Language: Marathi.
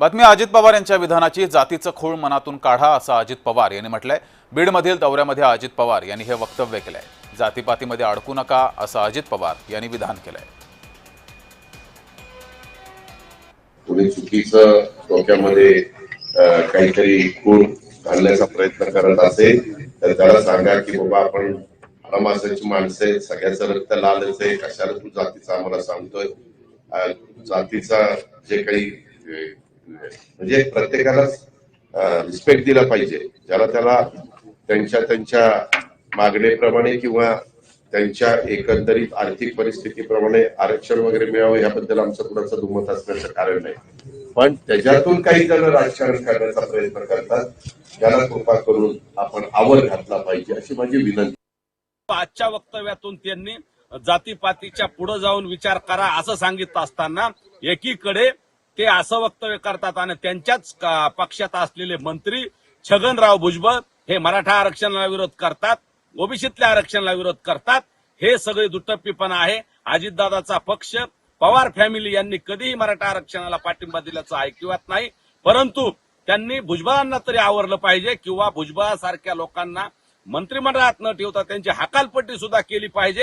बातमी अजित पवार यांच्या विधानाची जातीचं खूळ मनातून काढा असं अजित पवार यांनी म्हटलंय. बीडमधील दौऱ्यामध्ये अजित पवार यांनी हे वक्तव्य केलंय. जातीपातीमध्ये अडकू नका असं अजित पवार यांनी विधान केलंय. चुकीचं डोक्यामध्ये काहीतरी खूण घालण्याचा प्रयत्न करत असेल तर त्याला सांगा की बाबा आपण माणसाची माणसे सगळ्याचं रक्त लालच आहे कशाला तू जातीचा आम्हाला सांगतोय? जातीचा जे काही म्हणजे प्रत्येकाला रिस्पेक्ट दिला पाहिजे. ज्याला त्याला त्यांच्या त्यांच्या मागणीप्रमाणे किंवा त्यांच्या एकंदरीत आर्थिक परिस्थितीप्रमाणे आरक्षण वगैरे मिळावं याबद्दल आमचं कुणाचं दुमत असण्याचं कारण नाही. पण त्याच्यातून काही जण राजकारण करण्याचा प्रयत्न करतात. त्याला कृपा करून आपण आवर घातला पाहिजे अशी माझी विनंती. आजच्या वक्तव्यातून त्यांनी जातीपातीच्या पुढे जाऊन विचार करा असं सांगितलं असताना एकीकडे ते असं वक्तव्य करतात आणि त्यांच्याच पक्षात असलेले मंत्री छगनराव भुजबळ हे मराठा आरक्षणाला विरोध करतात ओबीसीतल्या आरक्षणाला विरोध करतात हे सगळे दुटप्पीपणा आहे. अजितदादाचा पक्ष पवार फॅमिली यांनी कधीही मराठा आरक्षणाला पाठिंबा दिल्याचं ऐकिवात नाही. परंतु त्यांनी भुजबळांना तरी आवरलं पाहिजे किंवा भुजबळासारख्या लोकांना मंत्रिमंडळात न ठेवता त्यांची हकालपट्टी सुद्धा केली पाहिजे.